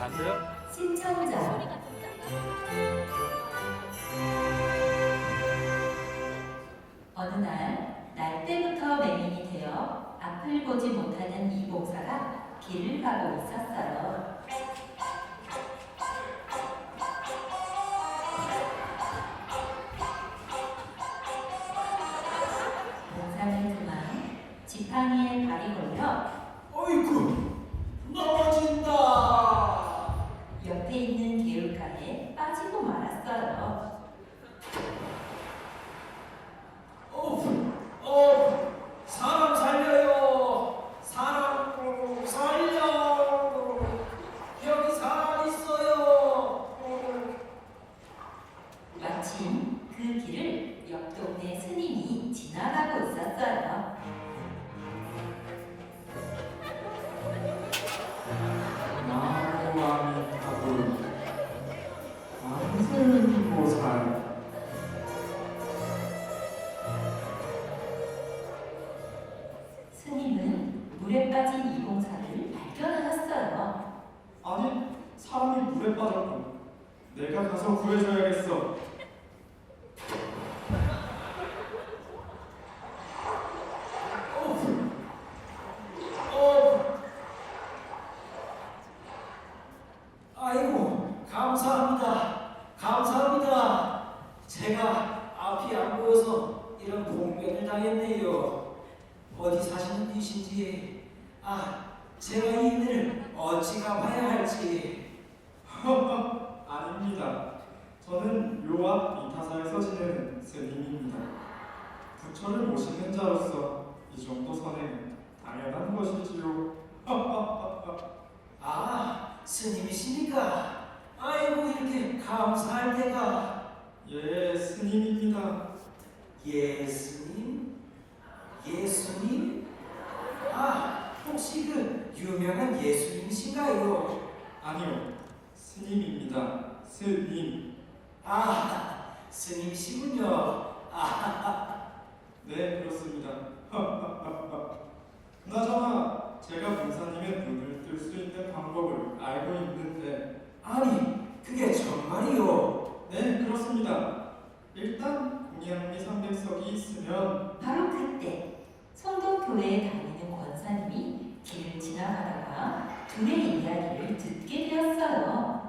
아세요? 신청자 어느 날, 날 때부터 맹인이 되어 앞을 보지 못하는 이 목사가 길을 가고 있었어요. 마침 그 길을 옆 동네 스님이 지나가고 있었어요. 나무아미타불 안승보살 스님은 물에 빠진 이봉사를 발견하셨어요. 아니 사람이 물에 빠졌군 내가 가서 구해줘야겠어 어. 아이고 감사합니다. 감사합니다. 제가 앞이 안 보여서 이런 봉변을 당했네요. 어디 사시는 분이신지? 아 제가 이 일을 어찌 갚아야 할지. 아닙니다. 저는 묘앞 이타사에서 지내는 스님입니다. 부처를 모시는 자로서 이 정도 선행은 당연한 것이지요 아 스님이십니까? 아이고 이렇게 감사할 때가 예 스님입니다 예수님? 예수님? 아, 혹시 그 유명한 예수님이신가요? 아니요 스님입니다 스님 아, 스님이시군요. 아, 네, 그렇습니다. 그나저나 제가 봉사님의 눈을 뜰 수 있는 방법을 알고 있는데 아니, 그게 정말이요. 네, 그렇습니다. 일단 공양미 300석이 있으면 바로 그때 성동교회에 다니는 권사님이 길을 지나가다가 둘의 이야기를 듣게 되었어요.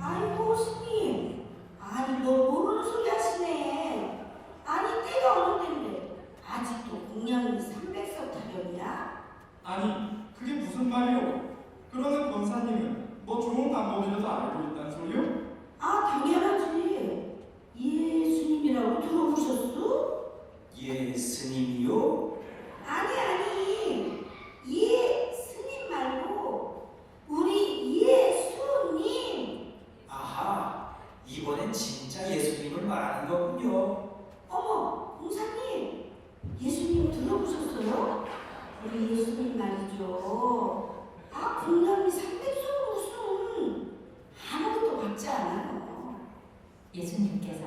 아이고 스님 아니 뭐 모르는 소리 하시네 아니 때가 어느 때인데 아직도 공양이 300석 타령이야? 아니 그게 무슨 말이오? 그러는 권사님은 뭐 좋은 방법이라도 알고 있다는 소리요? 아 당연하지 예수님이라고 들어보셨어? 예수님이요? 아니 아니 예스님 말고 우리 예수님 아하, 이번엔 진짜 예수님을 말하는 거군요. 어머 공사님 예수님 들어보셨어요? 우리 예수님 말이죠 아 공양이 300석은 무슨 아무것도 받지 않아요 예수님께서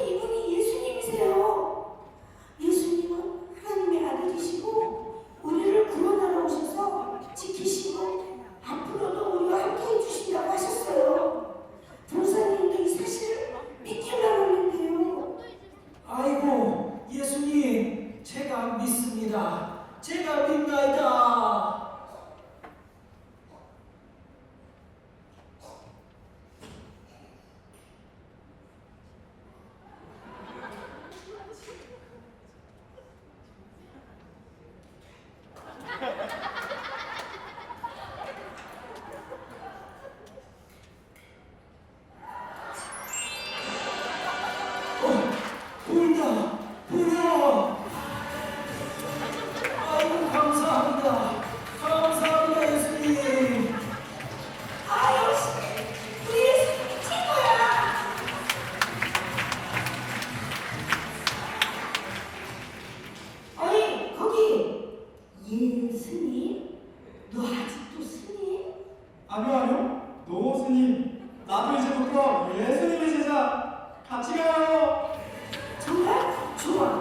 보인다. 보여 아유 감사합니다. 감사합니다 예수님. 아유 우리 예수님 최고야. 아니 거기 예수님? 너 아직도 스님? 아니요 아니요. 노 스님. 나도 이제부터 예수님의 제자. 같이 가요. 정말 좋아.